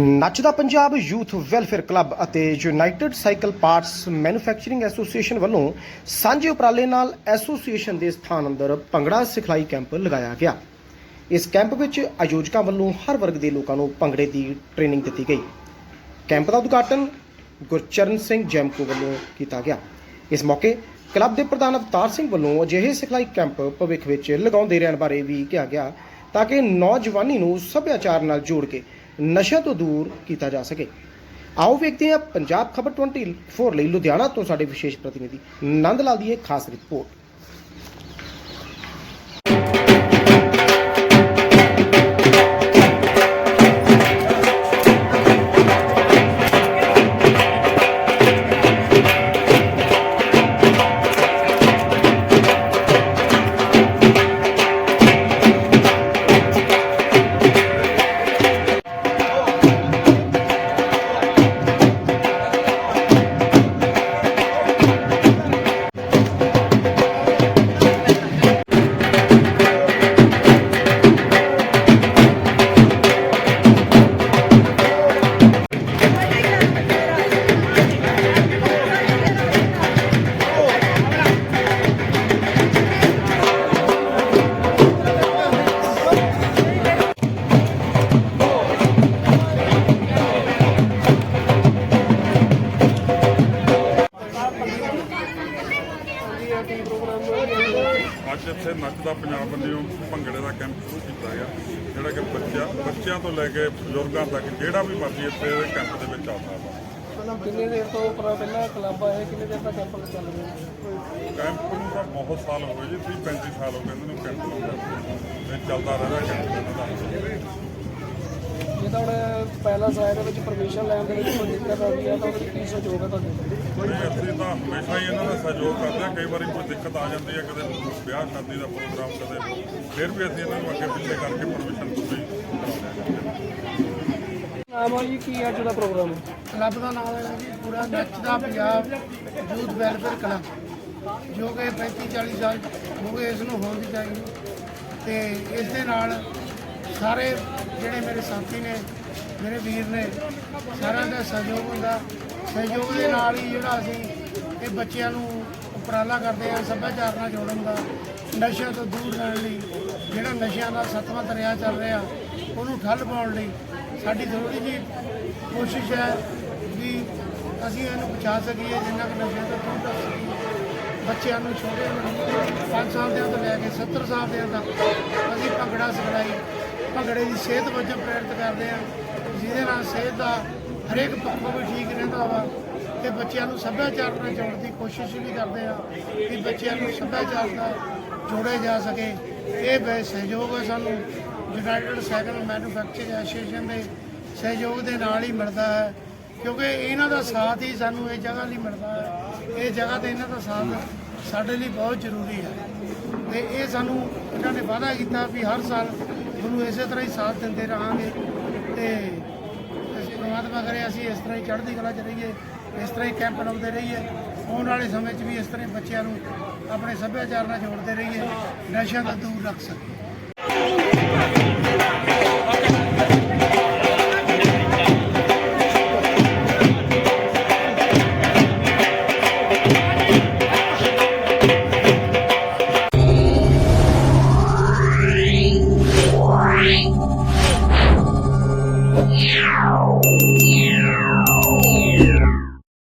ਨੱਚਦਾ Punjab youth welfare club ਅਤੇ united cycle parts manufacturing association ਵੱਲੋਂ ਸਾਂਝੇ ਉਪਰਾਲੇ ਨਾਲ ਐਸੋਸੀਏਸ਼ਨ ਦੇ ਸਥਾਨ ਅੰਦਰ ਭੰਗੜਾ ਸਿਖਲਾਈ ਕੈਂਪ ਲਗਾਇਆ ਗਿਆ। ਇਸ ਕੈਂਪ ਵਿੱਚ ਆਯੋਜਕਾਂ ਵੱਲੋਂ ਹਰ ਵਰਗ ਦੇ ਲੋਕਾਂ ਨੂੰ ਭੰਗੜੇ ਦੀ ਟ੍ਰੇਨਿੰਗ ਦਿੱਤੀ ਗਈ। ਕੈਂਪ ਦਾ ਉਦਘਾਟਨ ਗੁਰਚਰਨ ਸਿੰਘ ਜੈਮਕੋ ਵੱਲੋਂ ਕੀਤਾ ਗਿਆ। ਇਸ ਮੌਕੇ ਕਲੱਬ ਦੇ ਪ੍ਰਧਾਨ ਅਵਤਾਰ ਸਿੰਘ ਵੱਲੋਂ ਅਜਿਹੇ ਸਿਖਲਾਈ ਕੈਂਪ ਭਵਿੱਖ ਵਿੱਚ ਲਗਾਉਂਦੇ ਰਹਿਣ ਬਾਰੇ ਵੀ ਕਿਹਾ ਗਿਆ ਤਾਂ ਕਿ ਨੌਜਵਾਨੀ ਨੂੰ ਸੱਭਿਆਚਾਰ ਨਾਲ ਜੋੜ ਕੇ ਨਸ਼ਿਆਂ ਤੋਂ ਦੂਰ ਕੀਤਾ ਜਾ ਸਕੇ। ਆਓ ਵੇਖਦੇ ਹਾਂ ਪੰਜਾਬ ਖਬਰ 24 ਲਈ ਲੁਧਿਆਣਾ ਤੋਂ ਸਾਡੇ ਵਿਸ਼ੇਸ਼ ਪ੍ਰਤੀਨਿਧੀ ਨੰਦ ਲਾਲ ਦੀ ਇਹ ਖਾਸ ਰਿਪੋਰਟ। ਨੱਚਦਾ ਪੰਜਾਬ ਵੱਲੋਂ ਭੰਗੜੇ ਦਾ ਕੈਂਪ ਸ਼ੁਰੂ ਕੀਤਾ ਗਿਆ ਜਿਹੜਾ ਕਿ ਬੱਚਾ ਬੱਚਿਆਂ ਤੋਂ ਲੈ ਕੇ ਬਜ਼ੁਰਗਾਂ ਤੱਕ ਜਿਹੜਾ ਵੀ ਮਰਜ਼ੀ ਇੱਥੇ ਕੈਂਪ ਦੇ ਵਿੱਚ ਆ ਸਕਦਾ ਕਿੰਨੇ ਦੇਰ ਤੋਂ ਪਹਿਲਾਂ ਕਲੱਬ ਆਇਆ ਕਿੰਨੇ ਦੇਰ ਦਾ ਕੈਂਪ ਚੱਲ ਰਿਹਾ? ਕੈਂਪ ਨੂੰ ਤਾਂ ਬਹੁਤ ਸਾਲ ਹੋ ਗਏ ਜੀ 30 35 ਸਾਲ ਹੋ ਗਏ ਇਹਨਾਂ ਨੂੰ ਕੈਂਪ ਇਹ ਚੱਲਦਾ ਰਹਿੰਦਾ ਕੈਂਪ ਦਾ। ਜਿੱਦਾਂ ਹੁਣ ਪੈਲਸ ਆਇਆ ਦੇ ਵਿੱਚ ਪਰਮਿਸ਼ਨ ਲੈਣ ਦੇ ਵਿੱਚ ਕੋਈ ਦਿੱਕਤ ਆਉਂਦੀ ਹੈ ਤਾਂ ਉਹਦੇ ਵਿੱਚ ਕੀ ਸਹਿਯੋਗ ਹੈ ਤੁਹਾਡੇ ਨਹੀਂ ਅਸੀਂ ਤਾਂ ਹਮੇਸ਼ਾ ਹੀ ਇਹਨਾਂ ਦਾ ਸਹਿਯੋਗ ਕਰਦੇ ਹਾਂ ਕਈ ਵਾਰੀ ਕੋਈ ਦਿੱਕਤ ਆ ਜਾਂਦੀ ਹੈ ਕਦੇ ਵਿਆਹ ਸ਼ਾਦੀ ਦਾ ਪ੍ਰੋਗਰਾਮ ਕਦੇ ਫਿਰ ਵੀ ਅਸੀਂ ਇਹਨਾਂ ਨੂੰ ਅੱਗੇ ਪਿੱਛੇ ਕਰਕੇ ਪਰਮਿਸ਼ਨ ਹਾਂ ਨਾਮ ਆ ਜੀ ਕੀ ਅੱਜ ਦਾ ਪ੍ਰੋਗਰਾਮ ਹੈ ਕਲੱਬ ਦਾ ਨਾਮ ਹੈ ਜੀ ਪੂਰਾ ਨੱਚਦਾ ਪੰਜਾਬ ਯੂਥ ਵੈਲਫੇਅਰ ਕਲੱਬ। ਜੋ ਕਿ 35 40 ਸਾਲ ਹੋ ਗਏ ਇਸ ਨੂੰ ਹੋਣ ਦੀ ਚਾਹੀਦੀ। ਤੇ ਇਸ ਦੇ ਨਾਲ ਸਾਰੇ ਜਿਹੜੇ ਮੇਰੇ ਸਾਥੀ ਨੇ, ਮੇਰੇ ਵੀਰ ਨੇ, ਸਾਰਿਆਂ ਦਾ ਸਹਿਯੋਗ ਹੁੰਦਾ। ਸਹਿਯੋਗ ਦੇ ਨਾਲ ਹੀ ਜਿਹੜਾ ਅਸੀਂ ਇਹ ਬੱਚਿਆਂ ਨੂੰ ਉਪਰਾਲਾ ਕਰਦੇ ਹਾਂ, ਸੱਭਿਆਚਾਰ ਨਾਲ ਜੋੜਨ ਦਾ, ਨਸ਼ਿਆਂ ਤੋਂ ਦੂਰ ਰਹਿਣ ਲਈ, ਜਿਹੜਾ ਨਸ਼ਿਆਂ ਦਾ ਸੱਤਵਾਂ ਦਰਿਆ ਚੱਲ ਰਿਹਾ, ਉਹਨੂੰ ਠੱਲ ਪਾਉਣ ਲਈ ਸਾਡੀ ਥੋੜੀ ਜਿਹੀ ਕੋਸ਼ਿਸ਼ ਹੈ ਵੀ ਅਸੀਂ ਇਹਨੂੰ ਬਚਾ ਸਕੀਏ, ਜਿੰਨਾ ਕੁ ਨਸ਼ਿਆਂ ਤੋਂ ਦੂਰ ਕਰ ਸਕੀਏ। ਬੱਚਿਆਂ ਨੂੰ ਛੋਟੇ ਨੂੰ 5 ਸਾਲ ਦੇ ਤੋਂ ਲੈ ਕੇ 70 ਸਾਲ ਦੇ ਤੱਕ ਅਸੀਂ ਭੰਗੜਾ ਸਿਖਾਈ ਭੰਗੜੇ ਦੀ ਸਿਹਤ ਵਜੋਂ ਪ੍ਰੇਰਿਤ ਕਰਦੇ ਹਾਂ, ਜਿਹਦੇ ਨਾਲ ਸਿਹਤ ਦਾ ਹਰੇਕ ਪੱਖੋਂ ਵੀ ਠੀਕ ਰਹਿੰਦਾ ਵਾ ਤੇ ਬੱਚਿਆਂ ਨੂੰ ਸੱਭਿਆਚਾਰ ਨਾਲ ਜੋੜਨ ਦੀ ਕੋਸ਼ਿਸ਼ ਵੀ ਕਰਦੇ ਆ ਕਿ ਬੱਚਿਆਂ ਨੂੰ ਸੱਭਿਆਚਾਰ ਨਾਲ ਜੋੜਿਆ ਜਾ ਸਕੇ। ਇਹ ਬੇ ਸਹਿਯੋਗ ਹੈ ਸਾਨੂੰ। ਯੂਨਾਈਟਿਡ ਸਾਈਕਲ ਮੈਨੂਫੈਕਚਰਿੰਗ ਐਸੋਸੀਏਸ਼ਨ ਦੇ ਸਹਿਯੋਗ ਦੇ ਨਾਲ ਹੀ ਮਿਲਦਾ ਹੈ, ਕਿਉਂਕਿ ਇਹਨਾਂ ਦਾ ਸਾਥ ਹੀ ਸਾਨੂੰ ਇਹ ਜਗ੍ਹਾ ਲਈ ਮਿਲਦਾ ਹੈ। ਇਹ ਜਗ੍ਹਾ ਤੇ ਇਹਨਾਂ ਦਾ ਸਾਥ ਸਾਡੇ ਲਈ ਬਹੁਤ ਜ਼ਰੂਰੀ ਹੈ। ਤੇ ਇਹ ਸਾਨੂੰ ਇਹਨਾਂ ਨੇ ਵਾਅਦਾ ਕੀਤਾ ਵੀ ਹਰ ਸਾਲ ਤੁਹਾਨੂੰ ਇਸੇ ਤਰ੍ਹਾਂ ਹੀ ਸਾਥ ਦਿੰਦੇ ਰਹਾਂਗੇ ਤੇ ਅਸੀਂ ਪ੍ਰਮਾਤਮਾ ਕਰੇ ਅਸੀਂ ਇਸ ਤਰ੍ਹਾਂ ਹੀ ਚੜ੍ਹਦੀ ਕਲਾ 'ਚ ਰਹੀਏ, ਇਸ ਤਰ੍ਹਾਂ ਹੀ ਕੈਂਪ ਲਾਉਂਦੇ ਰਹੀਏ, ਆਉਣ ਵਾਲੇ ਸਮੇਂ 'ਚ ਵੀ ਇਸ ਤਰ੍ਹਾਂ ਹੀ ਬੱਚਿਆਂ ਨੂੰ ਆਪਣੇ ਸੱਭਿਆਚਾਰ ਨਾਲ ਜੋੜਦੇ ਰਹੀਏ, ਨਸ਼ਿਆਂ ਤੋਂ ਦੂਰ ਰੱਖ ਸਕੀਏ।